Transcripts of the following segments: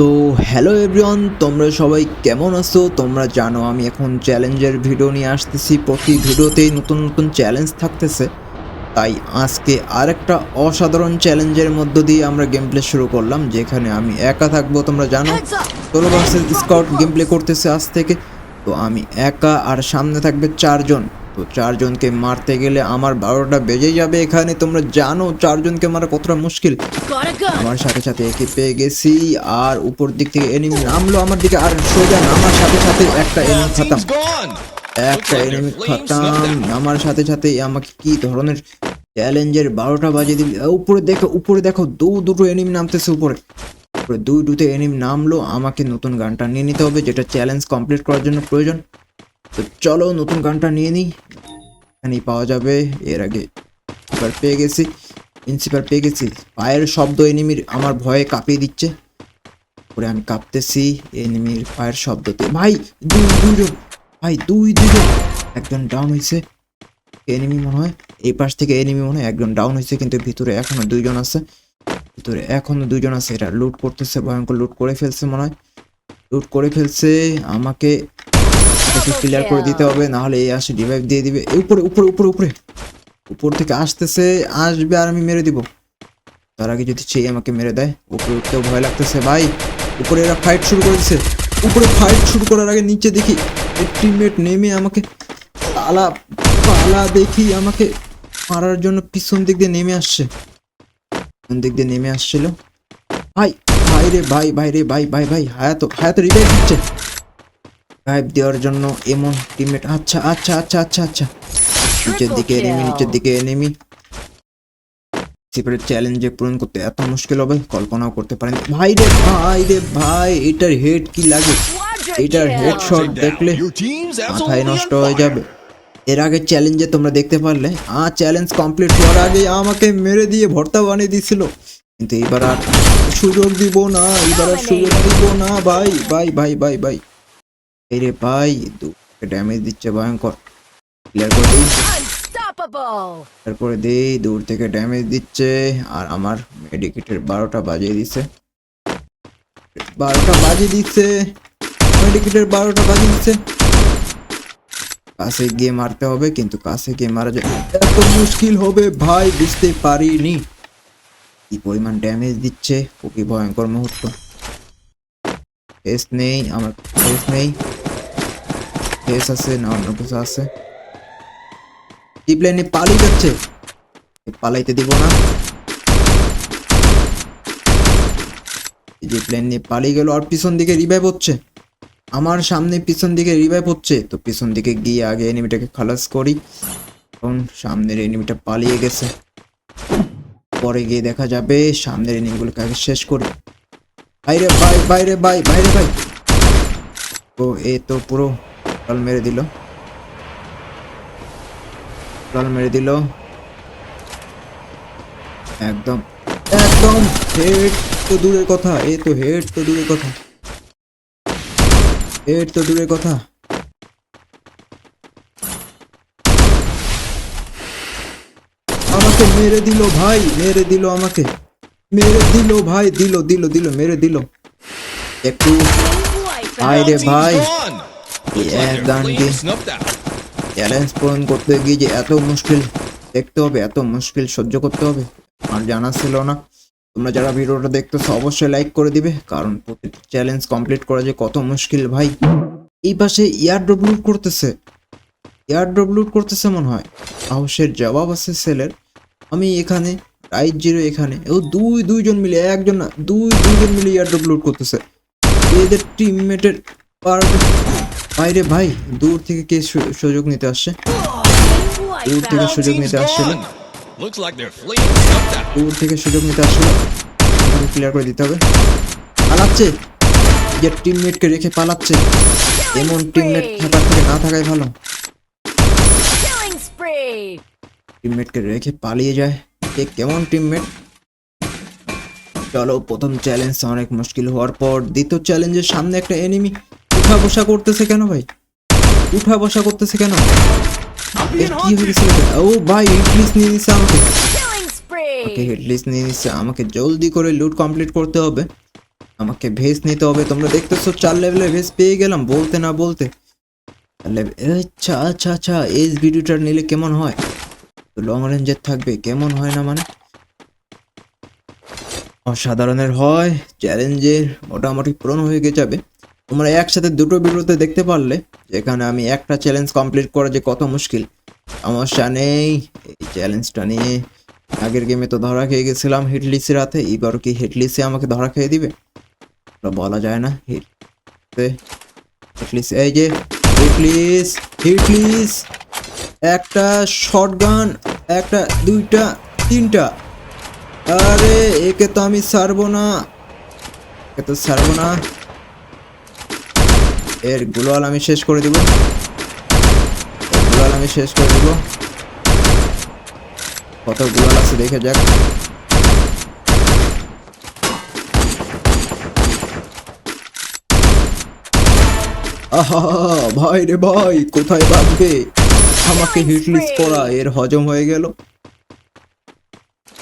তো hello everyone তোমরা সবাই কেমন আছো? তোমরা জানো আমি এখন চ্যালেঞ্জের ভিডিও নিয়ে আসতেছি। প্রতি ভিডিওতেই নতুন নতুন চ্যালেঞ্জ থাকতেছে। তাই আজকে আরেকটা অসাধারণ চ্যালেঞ্জের মধ্য দিয়ে আমরা গেম প্লে শুরু করলাম যেখানে আমি একা থাকব তোমরা জানো। ষোলো ভার্সেস স্কাউট গেম প্লে করতেছে আজ থেকে। তো আমি একা আর সামনে থাকবে চারজন। তো চারজনকে মারতে গেলে আমার বারোটা বেজে যাবে এখানে। তোমরা জানো চারজনকে মারা কতটা মুশকিল. আমার সাথে সাথে একে পেয়ে গেছি আর উপর দিক থেকে এনিমি নামলো আমার দিকে আর সোজা নামার সাথে সাথে একটা এনিমি খাতাম। একটা এনিমি খাতাম. নামার সাথে সাথে আমাকে কি ধরনের চ্যালেঞ্জের বারোটা বাজে দিল? উপরে দেখো উপরে দেখো দু দুটো এনিমি নামতেছে উপরে। উপরে দুই দুটো এনিমি নামলো আমাকে নতুন গানটা নিয়ে নিতে হবে যেটা চ্যালেঞ্জ কমপ্লিট করার জন্য প্রয়োজন। তো চলো নতুন গানটা নিয়ে নিই। এখানেই পাওয়া যাবে। এর আগে এবার পেয়ে গেছি। প্রিন্সিপাল পেয়ে গেছি। পায়ের শব্দ এনিমির আমার ভয়ে কাঁপিয়ে দিচ্ছে। পরে আমি কাঁপতেছি এনিমির পায়ের শব্দতে। ভাই, দুই, দুইজন। ভাই, দুই, দুইজন। একজন ডাউন হয়েছে এনিমি মনে হয়। এই পাশ থেকে এনিমি মনে হয় একজন ডাউন হয়েছে কিন্তু ভিতরে এখনও দুইজন আছে। ভিতরে এখনও দুইজন আছে। এটা লুট করতেছে, ভয়ঙ্কর লুট করে ফেলছে মনে হয়। লুট করে ফেলছে। আমাকে ক্লিয়ার করে দিতে হবে না হলে এই আসে রিভাইভ দিয়ে দিবে। উপরে উপরে উপরে উপরে। উপর থেকে আসতেছে আসবে আর আমি মেরে দিব। তার আগে যদি সেই আমাকে মেরে দেয় উপরে উঠতেও ভয় লাগতেছে। ভাই উপরে এরা ফাইট শুরু করেছে উপরে ফাইট শুরু করার আগে নিচে দেখি টিমমেট নেমে আমাকে পালা পালা দেখি আমাকে মারার জন্য পিছন দিক দিয়ে নেমে আসছে। পিছন দিক দিয়ে নেমে আসছিল। ভাই ভাই রে ভাই ভাই রে ভাই ভাই ভাই হায়াত হায়াত রিভাইভ দিচ্ছে। রিভাইভ দেওয়ার জন্য এমন টিমমেট আচ্ছা আচ্ছা আচ্ছা আচ্ছা আচ্ছা। নিচের দিকে এনেমি নিচের দিকে এনেমি সিপারের চ্যালেঞ্জে পূরণ করতে এত মুশকিল হবে, কল্পনাও করতে পারেন। ভাই রে ভাই রে ভাই, এটার হেড কি লাগে? এটার হেড শট দেখলে মাথায় নষ্ট হয়ে যাবে। এর আগে চ্যালেঞ্জে তোমরা দেখতে পারলে, আ চ্যালেঞ্জ কমপ্লিট হওয়ার আগে আমাকে মেরে দিয়ে ভর্তা বানিয়ে দিছিল। কিন্তু এবার আর সুযোগ দিব না, এবার আর সুযোগ দিব না। ভাই ভাই ভাই ভাই ভাই। এই রে ভাই ড্যামেজ দিচ্ছে ভয়ঙ্কর ক্লিয়ার করে দিই তারপরে দেই দূর থেকে ড্যামেজ দিচ্ছে আর আমার মেডিকেটের বারোটা বাজিয়ে দিচ্ছে বারোটা বাজিয়ে দিচ্ছে মেডিকেটের বারোটা বাজিয়ে দিচ্ছে কাছে গিয়ে মারতে হবে কিন্তু কাছে গিয়ে মারা যায় এত মুশকিল হবে ভাই বুঝতে পারিনি কি পরিমাণ ড্যামেজ দিচ্ছে খুবই ভয়ঙ্কর মুহূর্ত ফেস নেই আমার ফেস নেই ফেস আছে, না অন্য কিছু আছে? ডিপ্লেনে পালিয়ে যাচ্ছে? পালাইতে দিব না। যে প্লেন নিয়ে পালিয়ে গেল আর পিছন দিকে রিভাইভ হচ্ছে। আমার সামনে পিছন দিকে রিভাইভ হচ্ছে। তো পিছন দিকে গিয়ে আগে এনিমিটাকে খালাস করি। এখন সামনের এনিমিটা পালিয়ে গেছে। পরে গিয়ে দেখা যাবে সামনের এনিমিগুলোকে আগে শেষ করি। বাইরে ভাই বাইরে ভাই বাইরে, ভাই। তো এ তো পুরো জল মেরে দিল। জল মেরে দিল। একদম একদম হেড তো দূরের কথা এ তো হেড তো দূরের কথা। হেড তো দূরের কথা। আমাকে মেরে দিল ভাই মেরে দিল আমাকে। মেরে দিল ভাই দিল দিল দিল মেরে দিল। একটু ভাই. রে ভাই। Snuffed out. চ্যালেঞ্জ পূরণ করতে গিয়ে যে এত মুশকিল দেখতে হবে এত মুশকিল সহ্য করতে হবে আর জানা ছিল না। তোমরা যারা ভিডিওটা দেখতেছো অবশ্যই লাইক করে দিবে কারণ প্রতিটি চ্যালেঞ্জ কমপ্লিট করা যে কত মুশকিল ভাই। এই পাশে ইয়ার ড্রপ করতেছে। ইয়ার ড্রপ করতেছে মনে হয়। সাহসের জবাব আছে সেলের। আমি এখানে রাইট জিরো এখানে। ও দুই দুইজন মিলে একজন না দুই দুইজন মিলে ইয়ার ড্রপ করতেছে। এদের টিমমেটের বাইরে ভাই দূর থেকে কে সুযোগ নিতে আসছে? দূর থেকে সুযোগ নিতে আসছিল. দূর থেকে সুযোগ নিতে আসছিল। ক্লিয়ার করে দিতে হবে। পালাচ্ছে। যে টিমমেটকে রেখে পালাচ্ছে। এমন টিমমেট থাকার থেকে না থাকাই ভালো. টিমমেটকে রেখে পালিয়ে যায়। এ কেমন টিমমেট চলো প্রথম চ্যালেঞ্জ অনেক মুশকিল হওয়ার পর দ্বিতীয় চ্যালেঞ্জের সামনে একটা এনিমি উঠা বসা করতেছে কেন ভাই? উঠা বসা করতেছে কেন? কি হয়েছে ও ভাই ইংলিশ নিয়ে নিছে আমাকে. ওকে হেডলিস্ট নিয়ে নিচ্ছে আমাকে জলদি করে লুট কমপ্লিট করতে হবে। আমাকে ভেস নিতে হবে। তোমরা দেখতেছো চার লেভেলের ভেস পেয়ে গেলাম বলতে না বলতে। আচ্ছা আচ্ছা আচ্ছা এই ভিডিওটা নিলে কেমন হয়? লং রেঞ্জের থাকবে কেমন হয় না মানে? অসাধারণের হয় চ্যালেঞ্জের মোটামুটি পূরণ হয়ে গে যাবে। তোমরা একসাথে দুটো ভিডিওতে দেখতে পারলে যেখানে আমি একটা চ্যালেঞ্জ কমপ্লিট করা যে কত মুশকিল। সমস্যা নেই, এই চ্যালেঞ্জটা নিয়ে। আগের গেমে তো ধরা খেয়ে গেছিলাম হিটলিসের হাতে এবারও কি হিটলিসে আমাকে ধরা খেয়ে দিবে? বলা যায় না হিট হিটলিস এই যে হিটলিস হিটলিস একটা শটগান একটা, দুইটা, তিনটা। আরে, একে তো আমি সারবো না। একে তো সারবো না। এর গুলোয়াল আমি শেষ করে দিব। গুলোয়াল আমি শেষ করে দিব। কত গুলাল আছে দেখে যাক। আহা ভাই রে ভাই কোথায় বাজবে আমাকে হিটলিস করা এর হজম হয়ে গেল।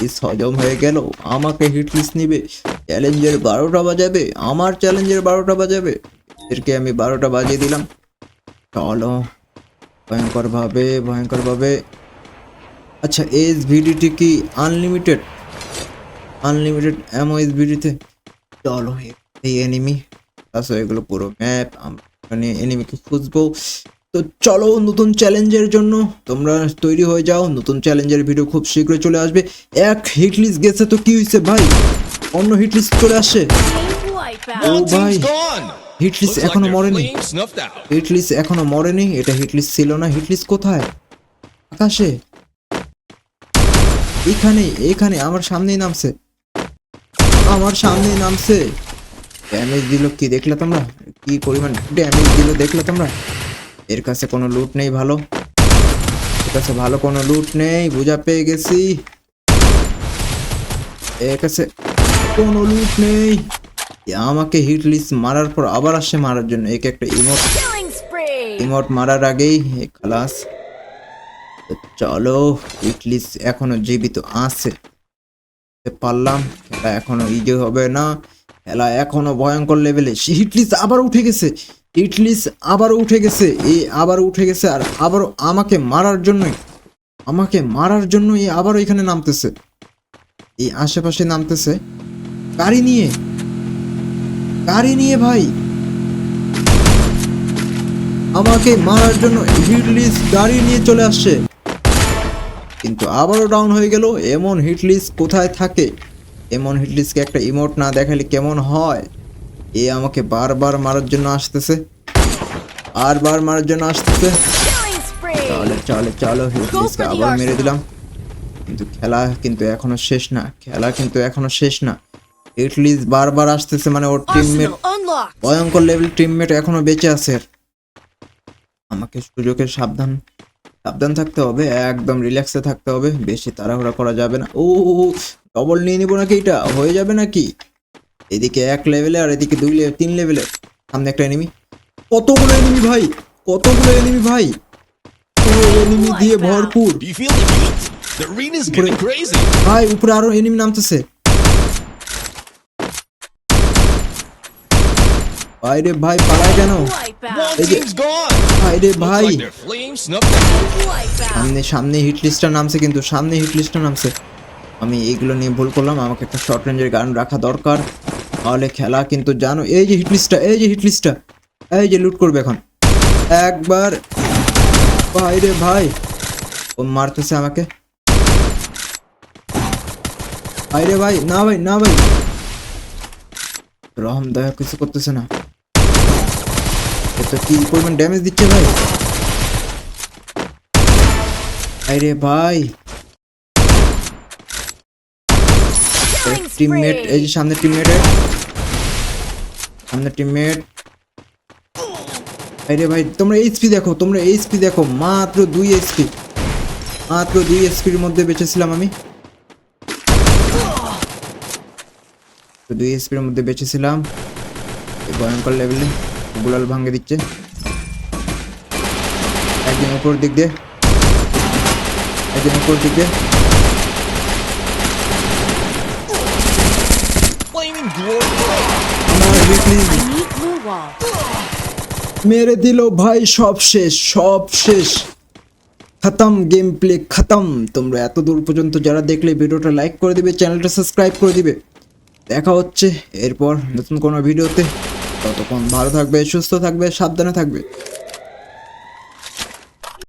ইস হজম হয়ে গেল। আমাকে হিটলিস নিবে। চ্যালেঞ্জের বারোটা বাজাবে। আমার চ্যালেঞ্জের বারোটা বাজাবে। এদেরকে আমি বারোটা বাজিয়ে দিলাম। চলো ভয়ঙ্কর ভাবে ভয়ঙ্কর ভাবে আচ্ছা এস ভিডিটি কি আনলিমিটেড আনলিমিটেড এমও এস ভিডিতে চলো এই এনিমি তাছাড়া এগুলো পুরো ম্যাপ মানে এনিমিকে খুঁজবো। তো চলো নতুন চ্যালেঞ্জের জন্য তোমরা তৈরি হয়ে যাও। নতুন চ্যালেঞ্জের ভিডিও খুব শীঘ্রই চলে আসবে। এক হিটলিস্ট গেছে তো কি হয়েছে ভাই? অন্য হিটলিস্ট চলে আসে Team wipeout. হিটলিস্ট এখনও মরেনি. হিটলিস্ট এখনও মরেনি এটা হিটলিস্ট ছিল না হিটলিস্ট কোথায়? আকাশে। এখানে এখানে আমার সামনেই নামছে। আমার সামনেই নামছে। ড্যামেজ দিল কি দেখলে তোমরা? কি পরিমাণ ড্যামেজ দিল দেখলে তোমরা? এর কাছে কোনো লুট নেই ভালো। এর কাছে ভালো কোনো লুট নেই বুঝা পেয়ে গেছি। এর কাছে কোনো লুট নেই। আমাকে হিট লিস্ট মারার পর আবার আসে মারার জন্য। একে একটা ইমোট ইমোট মারার আগেই এ খালাস চলো হিটলিস এখনও জীবিত আছে। পারলাম খেলা এখনও ইজি হবে না। খেলা এখনও ভয়ঙ্কর লেভেলে হিটলিস আবার উঠে গেছে। হিটলিস আবার উঠে গেছে। এই আবার উঠে গেছে আর আবারও আমাকে মারার জন্যই। আমাকে মারার জন্য এই আবারও এখানে নামতেছে। এই আশেপাশে নামতেছে। গাড়ি নিয়ে। গাড়ি নিয়ে ভাই। আমাকে মারার জন্য হিটলিস গাড়ি নিয়ে চলে আসছে। কিন্তু আবারও ডাউন হয়ে গেল এমন হিটলিস কোথায় থাকে? এমন হিটলিসকে একটা ইমোট না দেখালে কেমন হয়? এ আমাকে বারবার মারার জন্য আসতেছে। আর বার মারার জন্য আসতেছে। চলে চলে চলো হিটলিসকে আবার মেরে দিলাম। কিন্তু খেলা কিন্তু এখনও শেষ না খেলা কিন্তু এখনও শেষ না। হিটলিস বারবার আসতেছে মানে ওর টিমমেট ভয়ঙ্কর লেভেল টিমমেট এখনও বেঁচে আছে। আমাকে সুযোগের সাবধান সাবধান থাকতে হবে একদম রিল্যাক্সে থাকতে হবে বেশি তাড়াহুড়া করা যাবে না। ও ডবল নিয়ে নিবো নাকি এটা? হয়ে যাবে নাকি? এদিকে এক লেভেলে আর এদিকে দুই লেভেল তিন লেভেলে সামনে একটা এনিমি কতগুলো এনিমি ভাই? কতগুলো এনিমি ভাই? এনিমি দিয়ে ভরপুর. ভাই উপরে আরও এনিমি নামতেছে। বাইরে ভাই পালায় কেন? ভাই. সামনে সামনে হিট লিস্টটা নামছে কিন্তু সামনে হিট লিস্টটা নামছে। আমি এইগুলো নিয়ে ভুল করলাম আমাকে একটা শর্ট রেঞ্জের গান রাখা দরকার। তাহলে খেলা কিন্তু জানো এই যে হিট লিস্টটা এই যে হিট লিস্টটা এই যে লুট করবে এখন। একবার। ভাই রে ভাই ও মারতেছে আমাকে। ভাই রে ভাই না ভাই না ভাই। রহম দয়া কিছু করতেছে না। কি পরিমাণ ড্যামেজ দিচ্ছে ভাই? আরে ভাই। টিমমেট এই যে. সামনে টিমমেট সামনে টিমমেট আরে ভাই তোমরা এইচপি দেখো তোমরা এইচপি দেখো মাত্র দুই এইচপি মাত্র দুই এইচপির মধ্যে বেঁচেছিলাম আমি। দুই এইচপির মধ্যে বেঁচেছিলাম। ভয়ঙ্কর লেভেলে গুলাল ভাঙে দিচ্ছে। একদিন উপর দিক দিয়ে। একদিন উপর দিক দিয়ে. মেরে দিল ভাই সব শেষ সব শেষ। খতম গেম প্লে খতম। তোমরা এত দূর পর্যন্ত যারা দেখলে ভিডিওটা লাইক করে দিবে চ্যানেলটা সাবস্ক্রাইব করে দিবে। দেখা হচ্ছে এরপর নতুন কোনো ভিডিওতে। ততক্ষণ ভালো থাকবে সুস্থ থাকবে সাবধানে থাকবে।